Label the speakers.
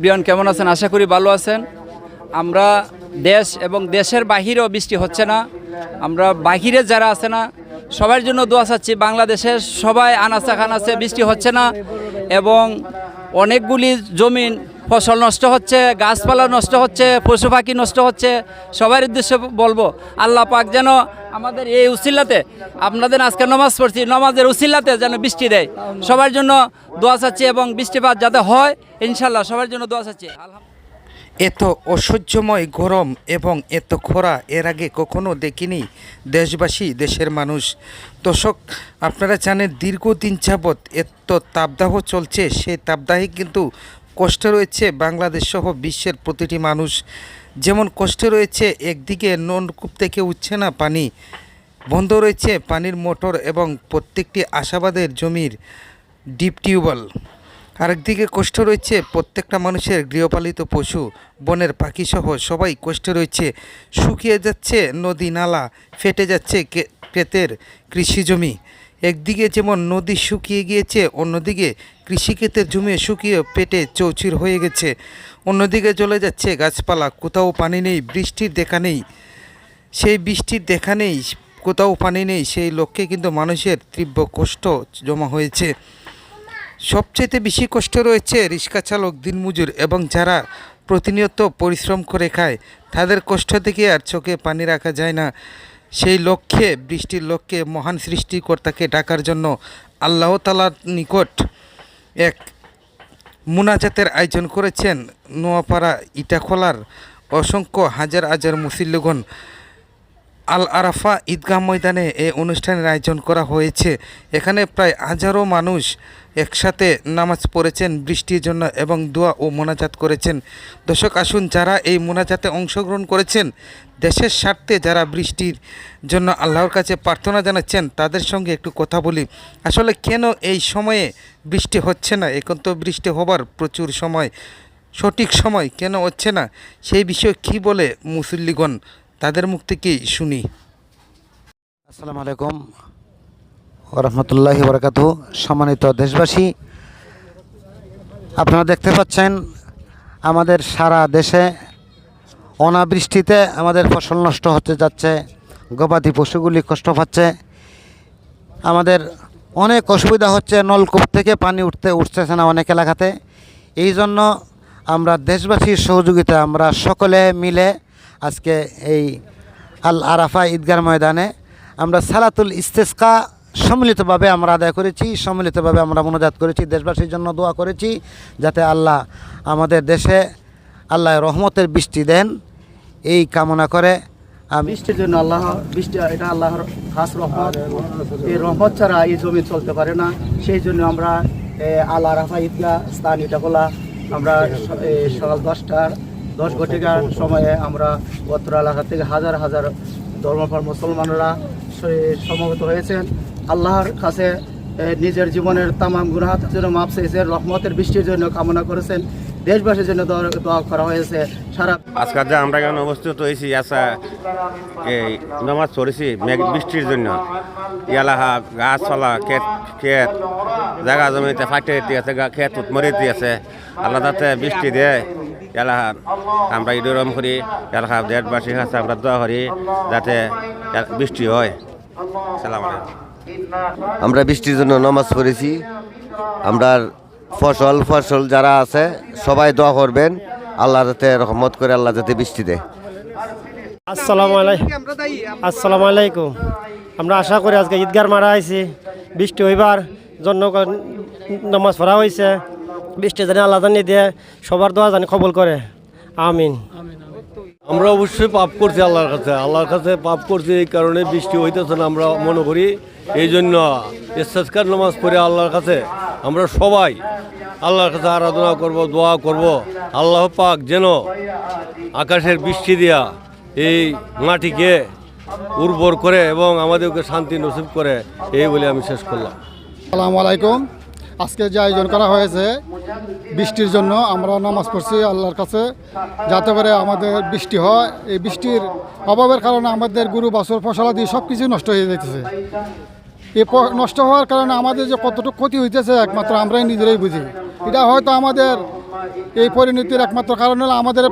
Speaker 1: Brian, কেমন আছেন? আশা করি ভালো আছেন। আমরা দেশ এবং দেশের বাহিরেও বৃষ্টি হচ্ছে না। আমরা বাহিরে যারা আছে না, সবার জন্য দোয়া চাচ্ছি, বাংলাদেশের সবাই আনাচা খানাচে বৃষ্টি হচ্ছে না এবং অনেকগুলি জমিন ফসল নষ্ট হচ্ছে, গাছপালা নষ্ট হচ্ছে, পশু পাখি নষ্ট হচ্ছে, সবার উদ্দেশ্যে বলব, আল্লাহ পাক যেন আমাদের এই উসিল্লাতে আপনাদের আজকে নমাজ পড়ছি, নমাজের উসিল্লাতে যেন বৃষ্টি দেয়। সবার জন্য দোয়া চাচ্ছি এবং বৃষ্টিপাত যাতে হয়, ইনশাল্লাহ সবার জন্য দোয়া চাচ্ছি।
Speaker 2: এত অসহ্যময় গরম এবং এত খরা, এর আগে কখনো দেখিনি দেশবাসী, দেশের মানুষ। দর্শক, আপনারা জানেন দীর্ঘদিন যাবৎ এত তাপদাহ চলছে, সেই তাপদাহে কিন্তু কষ্ট রয়েছে বাংলাদেশ সহ বিশ্বের প্রতিটি মানুষ। যেমন কষ্ট রয়েছে একদিকে নলকূপ থেকে উঠছে না পানি, বন্ধ রয়েছে পানির মোটর এবং প্রত্যেকটি আশাবাদের জমির ডিপ টিউবওয়েল। আরেকদিকে কষ্ট রয়েছে প্রত্যেকটা মানুষের গৃহপালিত পশু, বনের পাখি সহ সবাই কষ্ট রয়েছে। শুকিয়ে যাচ্ছে নদী, নালা, ফেটে যাচ্ছে ক্ষেতের কৃষি জমি। একদিকে যেমন নদী শুকিয়ে গিয়েছে, অন্যদিকে কৃষিক্ষেতের জমি শুকিয়ে পেটে চৌচির হয়ে গেছে। অন্যদিকে চলে যাচ্ছে গাছপালা, কোথাও পানি নেই, বৃষ্টির দেখা নেই। সেই বৃষ্টির দেখা নেই, কোথাও পানি নেই, সেই লক্ষ্যে কিন্তু মানুষের তীব্র কষ্ট জমা হয়েছে। সবচেয়ে বেশি কষ্ট রয়েছে রিক্সা চালক দিনমজুর এবং যারা প্রতিনিয়ত পরিশ্রম করে খায়, তাদের কষ্ট থেকে আর চোখে পানি রাখা যায় না। সেই লক্ষ্যে, বৃষ্টির লক্ষ্যে মহান সৃষ্টিকর্তাকে ডাকার জন্য আল্লাহ তালার নিকট এক মুনাজাতের আয়োজন করেছেন। নোয়াপাড়া ইটাখোলার অসংখ্য হাজার হাজার মুসিল্লগণ আল আরাফা ঈদগাহ ময়দানে এই অনুষ্ঠানের আয়োজন করা হয়েছে। এখানে প্রায় হাজারো মানুষ একসাথে নামাজ পড়েছেন, বৃষ্টির জন্য এবং দোয়া ও মোনাজাত করেছেন। দর্শক, আসুন যারা এই মোনাজাতে অংশগ্রহণ করেছেন, দেশের স্বার্থে যারা বৃষ্টির জন্য আল্লাহর কাছে প্রার্থনা জানাচ্ছেন, তাদের সঙ্গে একটু কথা বলি। আসলে কেন এই সময়ে বৃষ্টি হচ্ছে না? এখন তো বৃষ্টি হবার প্রচুর সময়, সঠিক সময় কেন হচ্ছে না? সেই বিষয়ে কী বলে মুসল্লিগণ? তাদের মুখ থেকেই শুনি।
Speaker 3: আসসালামু আলাইকুম। রহমতুল্লাহি বরকাতু সম্মানিত দেশবাসী, আপনারা দেখতে পাচ্ছেন আমাদের সারা দেশে অনাবৃষ্টিতে আমাদের ফসল নষ্ট হতে যাচ্ছে, গবাদি পশুগুলি কষ্ট পাচ্ছে। আমাদের অনেক অসুবিধা হচ্ছে, নলকূপ থেকে পানি উঠতে উঠতেছে না অনেক এলাকাতে। এই জন্য আমরা দেশবাসীর সহযোগিতা, আমরা সকলে মিলে আজকে এই আল আরাফা ঈদগার ময়দানে আমরা সালাতুল ইস্তেস্কা সম্মিলিতভাবে আমরা আদায় করেছি সম্মিলিতভাবে আমরা মনোজাত করেছি দেশবাসীর জন্য দোয়া করেছি যাতে আল্লাহ আমাদের দেশে আল্লাহ রহমতের বৃষ্টি দেন। এই কামনা করে
Speaker 4: বৃষ্টির জন্য আল্লাহ বৃষ্টি এটা আল্লাহর খাস রহমত। এই রহমত ছাড়া এই জমি চলতে পারে না। সেই জন্য আমরা এ, আল আরাফা ঈদগাহ স্থান ইটাকোলা আমরা সকাল দশটার দশ ঘটিকার সময়ে আমরা অত্র এলাকা থেকে হাজার হাজার ধর্মপাল মুসলমানরা সমবেত হয়েছেন। আল্লাহর কাছে নিজের জীবনের তামাম গুণাহাতের জন্য মাপ চেয়েছেন, রহমতের বৃষ্টির জন্য কামনা করেছেন, দেশবাসীর জন্য দোয়া করা হয়েছে। সারা
Speaker 5: আজকাল যে আমরা এখানে অবস্থিত হয়েছি আচ্ছা এই নামাজ পড়েছি, মেঘ বৃষ্টির জন্য। ইয়ালাহা, গাছপালা, ক্ষেত ক্ষেত, জায়গা জমিতে ফাটে দিয়েছে ক্ষেত মরে দিয়েছে। আল্লাহ তাতে বৃষ্টি দেয়। এলাহা আমরা ইডরম করি এলাকা দেশবাসীর কাছে আমরা দোয়া করি যাতে বৃষ্টি হয়। সালাম
Speaker 6: আমরা বৃষ্টির জন্য নামাজ পড়েছি। আমরা ফসল ফসল যারা আছে সবাই দোয়া করবেন। আল্লাহ যাতে রহমত করে আল্লাহ যাতে বৃষ্টি দেয়।
Speaker 7: আসসালামু আলাইকুম। আসসালামু আলাইকুম। আমরা আশা করি আজকে ঈদগার মারা আইছি। বৃষ্টি হইবার জন্য নামাজ পড়া হয়েছে বৃষ্টি জানি আল্লাহ জানি দিয়ে সবার দোয়া জানি কবল করে। আমিন।
Speaker 8: আমরা অবশ্যই পাপ করছি আল্লাহর কাছে। আল্লাহর কাছে পাপ করছি এই কারণে বৃষ্টি হইতেছে না আমরা মনে করি। এই জন্য ইস্তেস্কার নামাজ পড়ে আল্লাহর কাছে আমরা সবাই আল্লাহর কাছে আরাধনা করব দোয়া করব। আল্লাহ পাক যেন আকাশের বৃষ্টি দিয়া এই মাটিকে উর্বর করে এবং আমাদেরকে শান্তি নসিব করে। এই বলে আমি শেষ করলাম।
Speaker 9: আসসালামু আলাইকুম। আজকে যে আয়োজন করা হয়েছে বৃষ্টির জন্য, আমরা নামাজ পড়ছি আল্লাহর কাছে, যাতে করে আমাদের বৃষ্টি হয়। এই বৃষ্টির অভাবের কারণে আমাদের গরু, বাছুর ফসলাদি সব কিছু নষ্ট হয়ে যাইতেছে। এই নষ্ট হওয়ার কারণে আমাদের যে কতটুকু ক্ষতি হইতেছে, একমাত্র আমরাই নিজেরাই বুঝি। এটা হয়তো আমাদের এই পরিণতির একমাত্র কারণ হলো আমাদের